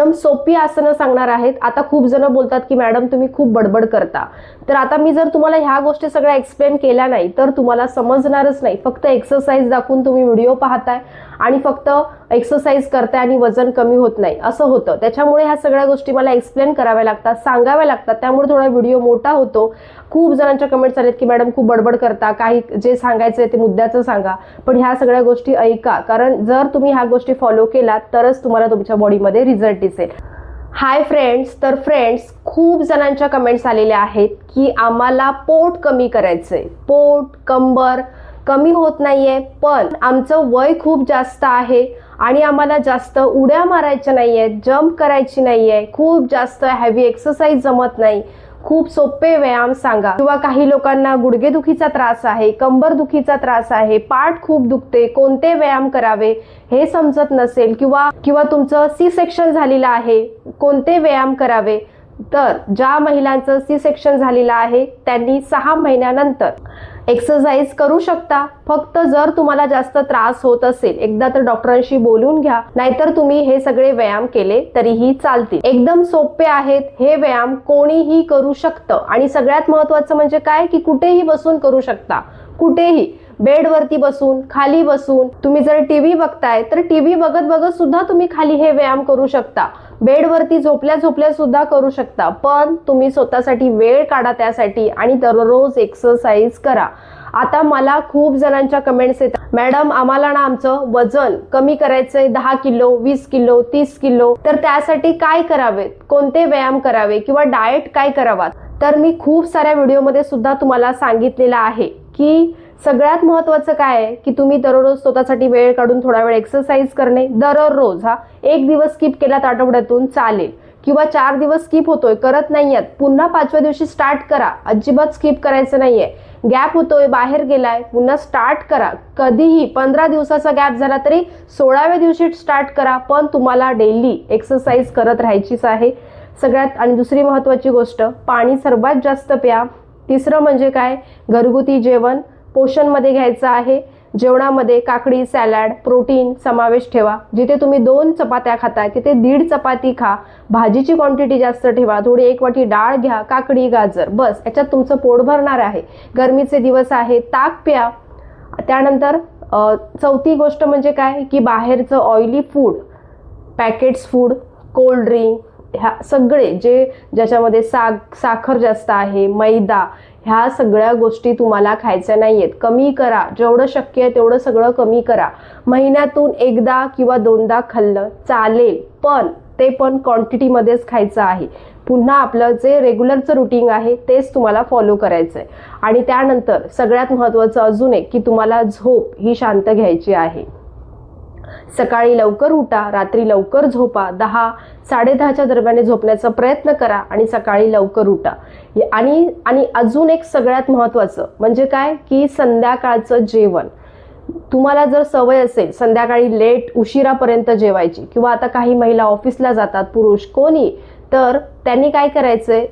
एकदम सोपी आसनं सांगणार आहेत. आता खूप जण बोलतात की मॅडम तुम्ही खूप बडबड करता. तर आता मी जर तुम्हाला ह्या गोष्टी सगळ्या एक्सप्लेन केल्या नाही तर तुम्हाला समजणारच नाही. फक्त एक्सरसाइज दाखवून तुम्ही व्हिडिओ पाहताय आणि फक्त एक्सरसाइज करताय आणि वजन कमी होत नाही. असं होतं. त्याच्यामुळे ह्या सगळ्या गोष्टी मला एक्सप्लेन कराव्या लागतात सांगाव्या लागतात. त्यामुळे थोडा व्हिडिओ मोठा होतो. खूप जणांच्या कमेंट्स आलेत की मॅडम खूप बडबड करता. काही जे सांगायचं आहे ते मुद्द्याचं सांगा. पण ह्या सगळ्या गोष्टी ऐका. कारण जर तुम्ही ह्या गोष्टी फॉलो केलात तरच तुम्हाला तुमच्या बॉडीमध्ये रिझल्ट दिसेल. हाय फ्रेंड्स तर फ्रेंड्स खूप जणांच्या कमेंट्स आलेल्या आहेत की आम्हाला पोट कमी करायचंय. पोट कंबर कमी होत नाहीये पण आमचं वय खूप जास्त आहे. आणि आम्हाला जास्त उड्या मारायच्या नाहीयेत जम्प करायची नाहीये. खूप जास्त हॅवी एक्सरसाइज जमत नाही. खूप सोपे व्यायाम सांगा. किंवा काही लोकांना गुडघेदुखीचा त्रास आहे कंबर दुखीचा त्रास आहे पाठ खूप दुखते कोणते व्यायाम करावे हे समजत नसेल किंवा किंवा तुमचं सी सेक्शन झालेलं आहे कोणते व्यायाम करावे? तर ज्या महिलांचं सी सेक्शन झालेलं आहे त्यांनी सहा महिन्यानंतर. एक्सरसाइज करू शकता. फक्त जर तुम्हाला जास्त त्रास होत असेल एकदा तर डॉक्टरांशी बोलून घ्या. नाहीतर तुम्ही हे सगळे व्यायाम केले तरीही चालतील. एकदम सोपे आहेत हे व्यायाम कोणीही करू शकतं. आणि सगळ्यात महत्वाचं म्हणजे काय? की कुठेही बसून करू शकता. कुठेही. बेडवरती बसून खाली बसून. तुम्ही जर टीव्ही बघताय तर टीव्ही बघत बघत सुद्धा तुम्ही खाली हे व्यायाम करू शकता. बेडवरती झोपल्या झोपल्या सुद्धा करू शकता. पण तुम्ही स्वतःसाठी वेळ काढा त्यासाठी आणि दररोज एक्सरसाइज करा. आता मला खूप जणांच्या कमेंट्स येतात मॅडम आम्हाला ना आमचं वजन कमी करायचंय दहा किलो वीस किलो तीस किलो. तर त्यासाठी काय करावेत? कोणते व्यायाम करावे किंवा डाएट काय करावा तर मी खूप साऱ्या व्हिडिओमध्ये सुद्धा तुम्हाला सांगितलेलं आहे की सगळ्यात महत्वाचं काय आहे की तुम्ही दररोज स्वतःसाठी वेळ काढून थोडा वेळ एक्सरसाइज करणे दररोज हा एक दिवस स्किप केलात आठवड्यातून चालेल. किंवा चार दिवस स्किप होतोय करत नाही आहेत पुन्हा पाचव्या दिवशी स्टार्ट करा. अजिबात स्किप करायचं नाहीये. गॅप होतोय बाहेर गेलाय पुन्हा स्टार्ट करा. कधीही पंधरा दिवसाचा गॅप झाला तरी सोळाव्या दिवशी स्टार्ट करा पण तुम्हाला डेली एक्सरसाइज करत राहायचीच आहे. सगळ्यात आणि दुसरी महत्वाची गोष्ट पाणी सर्वात जास्त प्या. तिसरं म्हणजे काय? घरगुती जेवण. पोषणमध्ये घ्यायचं आहे. जेवणामध्ये काकडी सॅलॅड प्रोटीन समावेश ठेवा. जिथे तुम्ही दोन चपात्या खाताय तिथे दीड चपाती खा. भाजीची क्वांटिटी जास्त ठेवा. थोडी एक वाटी डाळ घ्या. काकडी गाजर. बस. याच्यात तुमचं पोट भरणार आहे. गरमीचे दिवस आहे ताक प्या. त्यानंतर चौथी गोष्ट म्हणजे काय? की बाहेरचं oily food packets food cold drink ह्या सगळे जे ज्याच्यामध्ये साग साखर जास्त आहे मैदा ह्या सगळ्या गोष्टी तुम्हाला खायच्या नाही आहेत कमी करा. जेवढं शक्य आहे तेवढं सगळं कमी करा. महिन्यातून एकदा किंवा दोनदा खाल्लं चालेल पण ते पण क्वांटिटीमध्येच खायचं आहे. पुन्हा आपलं जे रेग्युलरचं रुटीन आहे तेच तुम्हाला फॉलो करायचं आहे आणि त्यानंतर सगळ्यात महत्त्वाचं अजून एक की तुम्हाला झोप ही शांत घ्यायची आहे. सकाळी लवकर उठा रात्री लवकर झोपा दहा साडेदहाच्या दरम्यान झोपण्याचा प्रयत्न करा आणि सकाळी लवकर उठा. आणि आणि अजून एक सगळ्यात महत्त्वाचं म्हणजे काय? की संध्याकाळचं जेवण. तुम्हाला जर सवय असेल संध्याकाळी लेट उशिरापर्यंत जेवायची किंवा आता काही महिला ऑफिसला जातात पुरुष कोणी तर त्यांनी काय करायचंय?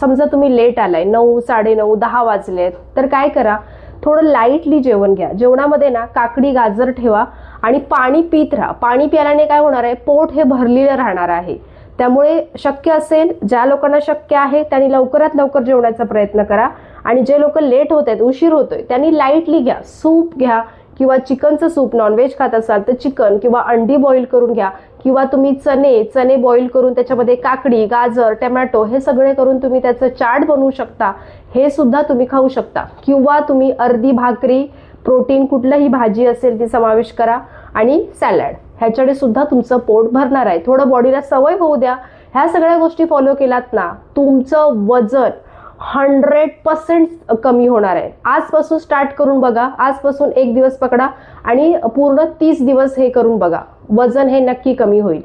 समजा तुम्ही लेट आलाय नऊ साडेनऊ दहा वाजले तर काय करा? थोडं लाईटली जेवण घ्या. जेवणामध्ये ना काकडी गाजर ठेवा आणि पाणी पित राहा. पाणी प्यायल्याने काय होणार आहे? पोट हे भरलेलं राहणार आहे. त्यामुळे शक्य असेल ज्या लोकांना शक्य आहे त्यांनी लवकरात लवकर जेवण्याचा प्रयत्न करा. आणि जे लोक लेट होत आहेत उशीर होतोय त्यांनी लाईटली घ्या. सूप घ्या किंवा चिकनचं सूप नॉनव्हेज खात असाल तर चिकन किंवा अंडी बॉईल करून घ्या. किंवा तुम्ही चणे चणे बॉईल करून त्याच्यामध्ये काकडी गाजर टमॅटो हे सगळे करून तुम्ही त्याचं चाट बनवू शकता. हे सुद्धा तुम्ही खाऊ शकता. किंवा तुम्ही अर्धी भाकरी प्रोटीन कुठलंही भाजी असेल ती समावेश करा आणि सॅलड ह्याच्याकडे सुद्धा तुमचं पोट भरणार आहे. थोडं बॉडीला सवय होऊ द्या. ह्या सगळ्या गोष्टी फॉलो केलात ना तुमचं वजन हंड्रेड पर्सेंट कमी होणार आहे. आजपासून स्टार्ट करून बघा. आजपासून एक दिवस पकडा आणि पूर्ण तीस दिवस हे करून बघा. वजन हे नक्की कमी होईल.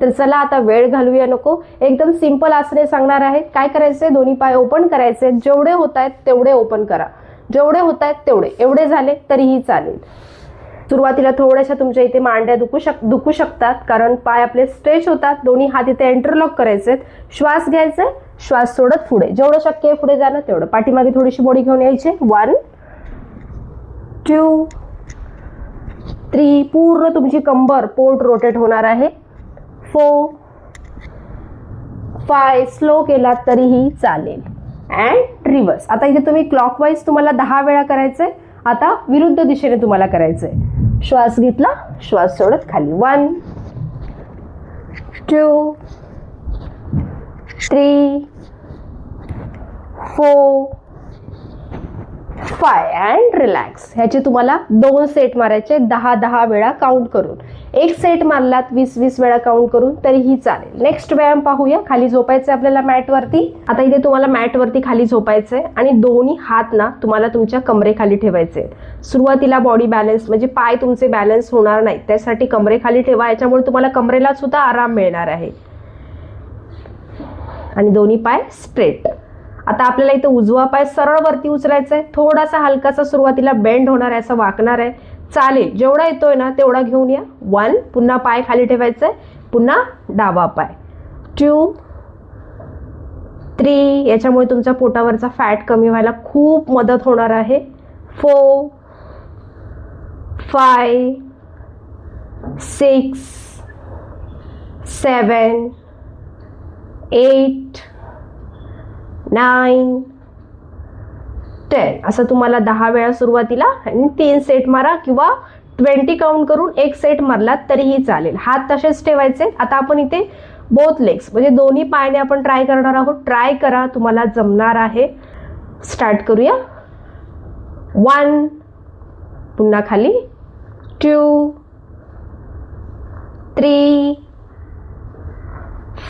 तर चला आता वेळ घालूया नको. एकदम सिंपल आसने सांगणार आहे. काय करायचे दोन्ही पाय ओपन करायचे. जेवढे होत आहेत तेवढे ओपन करा. जेवढे होत आहेत तेवढे. एवढे झाले तरीही चालेल. सुरुवातीला थोड्याशा तुमच्या इथे मांड्या दुखू शक दुखू शकतात. कारण पाय आपले स्ट्रेच होतात. दोन्ही हात इथे एंटरलॉक करायचे श्वास घ्यायचे श्वास सोडत पुढे. जेवढं शक्य आहे पुढे जाणं तेवढं. पाठीमागे थोडीशी बॉडी घेऊन यायची. वन टू थ्री पूर्ण तुमची कंबर पोट रोटेट होणार आहे. फोर फाय स्लो केलात तरीही चालेल. अँड रिव्हर्स आता इथे तुम्ही क्लॉकवाईज तुम्हाला दहा वेळा करायचंय. आता विरुद्ध दिशेने तुम्हाला करायचंय. श्वास घेतला श्वास सोडत खाली. One two three four five and relax ह्याचे तुम्हाला दोन सेट मारायचे दहा दहा वेळा काउंट करून. एक सेट मारलात वीस वीस वेळा काउंट करून तरीही चालेल. नेक्स्ट व्यायाम पाहूया. खाली झोपायचं आपल्याला मॅटवरती आता इथे तुम्हाला मॅटवरती खाली झोपायचंय आणि दोन्ही हात ना तुम्हाला तुमच्या कमरेखाली ठेवायचे सुरुवातीला बॉडी बॅलन्स म्हणजे पाय तुमचे बॅलन्स होणार नाही त्यासाठी कमरेखाली ठेवा. याच्यामुळे तुम्हाला कमरेला सुद्धा आराम मिळणार आहे. आणि दोन्ही पाय स्ट्रेट आता आपल्याला इथं उजवा पाय सरळ वरती उचलायचा आहे थोडासा हलकासा सुरुवातीला बेंड होणार आहे असं वाकणार आहे. चालेल जेवढा येतोय ना तेवढा घेऊन या. वन पुन्हा पाय खाली ठेवायचा आहे पुन्हा डावा पाय. टू थ्री याच्यामुळे तुमच्या पोटावरचा फॅट कमी व्हायला खूप मदत होणार आहे. Four five six seven eight nine ten असं तुम्हाला दहा वेळा सुरुवातीला आणि तीन सेट मारा किंवा ट्वेंटी काउंट करून एक सेट मारलात तरीही चालेल. हात तसेच ठेवायचे. आता आपण इथे बोथ लेग्स म्हणजे दोन्ही पायाने आपण ट्राय करणार आहोत. ट्राय करा तुम्हाला जमणार आहे. स्टार्ट करूया. वन पुन्हा खाली. Two three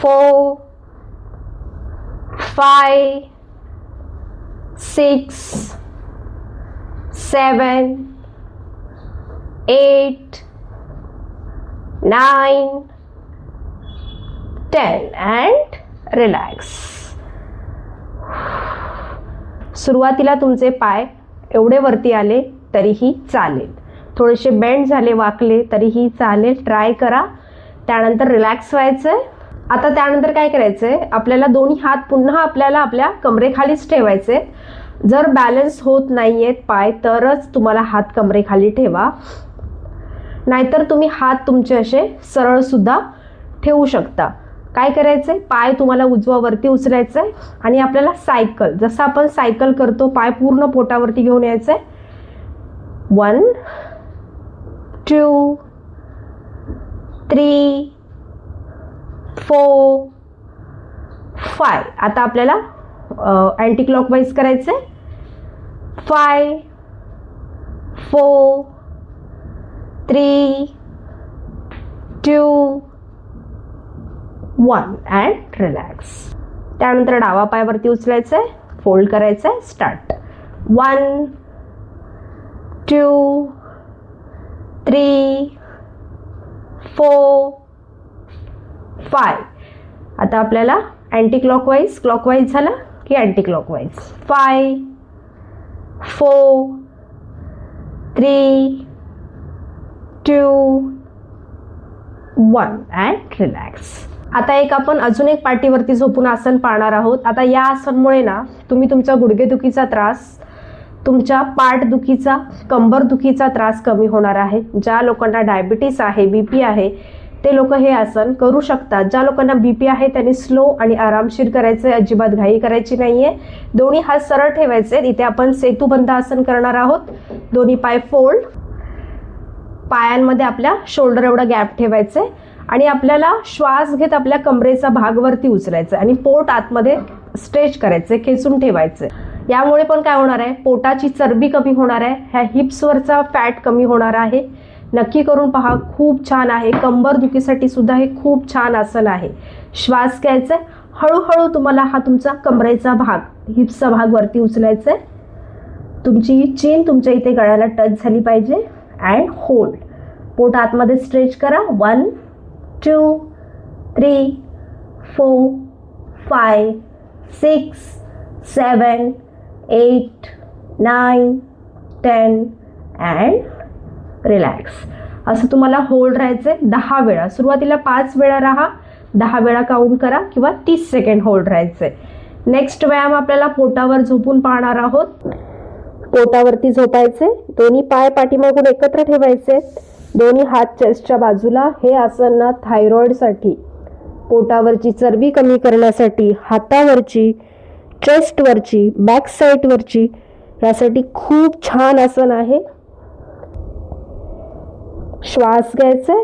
four five six seven eight nine ten and relax सुरुवातीला तुमचे पाय एवढे वरती आले तरीही चालेल. थोडेसे बेंड झाले वाकले तरीही चालेल. ट्राय करा. त्यानंतर रिलॅक्स व्हायचं आहे आता त्यानंतर काय करायचं आहे आपल्याला दोन्ही हात पुन्हा आपल्याला आपल्या कमरेखालीच ठेवायचे जर बॅलन्स होत नाही आहेत पाय तरच तुम्हाला हात कमरेखाली ठेवा. नाहीतर तुम्ही हात तुमचे असे सरळसुद्धा ठेवू शकता. काय करायचं आहे पाय तुम्हाला उजवावरती उचलायचं आहे आणि आपल्याला सायकल जसं आपण सायकल करतो पाय पूर्ण पोटावरती घेऊन यायचं आहे one two three four five आता आपल्याला अँटी क्लॉकवाईज करायचं आहे five four three two one and relax त्यानंतर डावा पायावरती उचलायचं आहे फोल्ड करायचं आहे start one two three four five. आता आपल्याला अँटी क्लॉकवाईज क्लॉकवाईज झाला की anticlockwise five. Four. Three. Two. One. And relax आता एक आपण अजून एक पाठीवरती झोपून आसन पाहणार आहोत. आता या आसनमुळे ना तुम्ही तुमचा गुडघेदुखीचा त्रास तुमच्या पाठदुखीचा कंबरदुखीचा त्रास कमी होणार आहे. ज्या लोकांना डायबिटीस आहे बी पी आहे ते लोक हे आसन करू शकतात. ज्या लोकांना बी पी आहे त्यांनी स्लो आणि आरामशीर करायचं आहे अजिबात घाई करायची नाही आहे दोन्ही हात सरळ ठेवायचे. इथे आपण सेतुबंध आसन करणार आहोत. दोन्ही पाय फोल्ड पायांमध्ये आपल्या शोल्डर एवढा गॅप ठेवायचे आणि आपल्याला श्वास घेत आपल्या कमरेचा भाग वरती उचलायचा आणि पोट आतमध्ये स्ट्रेच करायचे खेचून ठेवायचे यामुळे पण काय होणार आहे? पोटाची चरबी कमी होणार आहे. ह्या हिप्सवरचा फॅट कमी होणार आहे. नक्की करून पहा खूप छान आहे. कंबर दुखीसाठी सुद्धा हे खूप छान आसन आहे. श्वास घ्यायचा आहे हळूहळू तुम्हाला हा तुमचा कमरेचा भाग हिप्सचा भाग वरती उचलायचा आहे तुमची चीन तुमच्या इथे गळ्याला टच झाली पाहिजे. अँड होल्ड पोट आतमध्ये स्ट्रेच करा. One two three four five six seven eight nine ten and relax असं तुम्हाला होल्ड राहायचं आहे दहा वेळा. सुरुवातीला पाच वेळा राहा दहा वेळा काउंट करा किंवा तीस सेकंड होल्ड राहायचं आहे नेक्स्ट व्यायाम आपल्याला पोटावर झोपून पाहणार आहोत. पोटावरती झोपायचे दोन्ही पाय पाठीमागून एकत्र ठेवायचे दोन्ही हात चेस्टच्या बाजूला. हे आसन ना थायरॉईडसाठी पोटावरची चरबी कमी करण्यासाठी हातावरची चेस्टवरची बॅक साईडवरची यासाठी खूप छान आसन आहे. श्वास घ्यायचे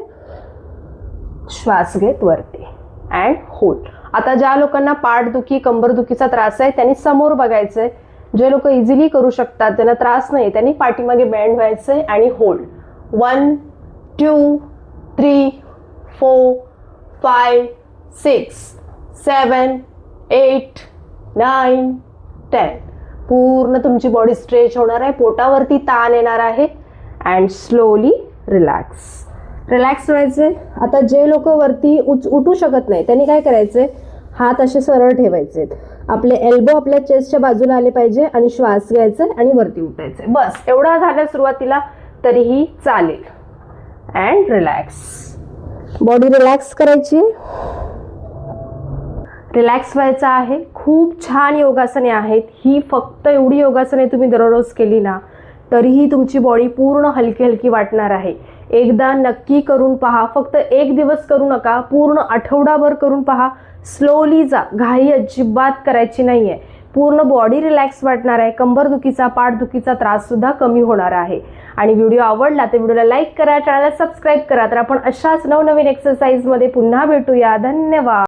श्वास घेत वरती. अँड होल्ड आता ज्या लोकांना पाठदुखी कंबरदुखीचा त्रास आहे त्यांनी समोर बघायचंय. जे लोक इझिली करू शकतात त्यांना त्रास नाही त्यांनी पाठीमागे बँड व्हायचंय आणि hold one two three four five six seven eight nine ten पूर्ण तुमची बॉडी स्ट्रेच होणार आहे पोटावरती ताण येणार आहे. अँड स्लोली रिलॅक्स रिलॅक्स व्हायचे. आता जे लोक वरती उच उठू शकत नाही त्यांनी काय करायचे? हात असे सरळ ठेवायचे. आपले एल्बो आपल्या चेस्टच्या बाजूला आले पाहिजे आणि श्वास घ्यायचे आणि वरती उठायचे. बस एवढा झाल्या सुरुवातीला तरीही चालेल. अँड रिलॅक्स बॉडी रिलॅक्स करायची. रिलॅक्स व्हायचं आहे. खूप छान योगासने आहेत. ही फक्त एवढी योगासने तुम्ही दररोज केली ना तरीही तुमची बॉडी पूर्ण हलकी हलकी वाटणार आहे. एकदा नक्की करून पहा. फक्त एक दिवस करू नका. पूर्ण आठवडाभर करून पहा. स्लोली जा. घाई अजिबात करायची नाही आहे पूर्ण बॉडी रिलॅक्स वाटणार आहे. कंबरदुखीचा पाठदुखीचा त्राससुद्धा कमी होणार आहे. आणि व्हिडिओ आवडला तर व्हिडिओला लाईक करा. चॅनलला सबस्क्राईब करा. तर आपण अशाच नवनवीन एक्सरसाइजमध्ये पुन्हा भेटूया. धन्यवाद.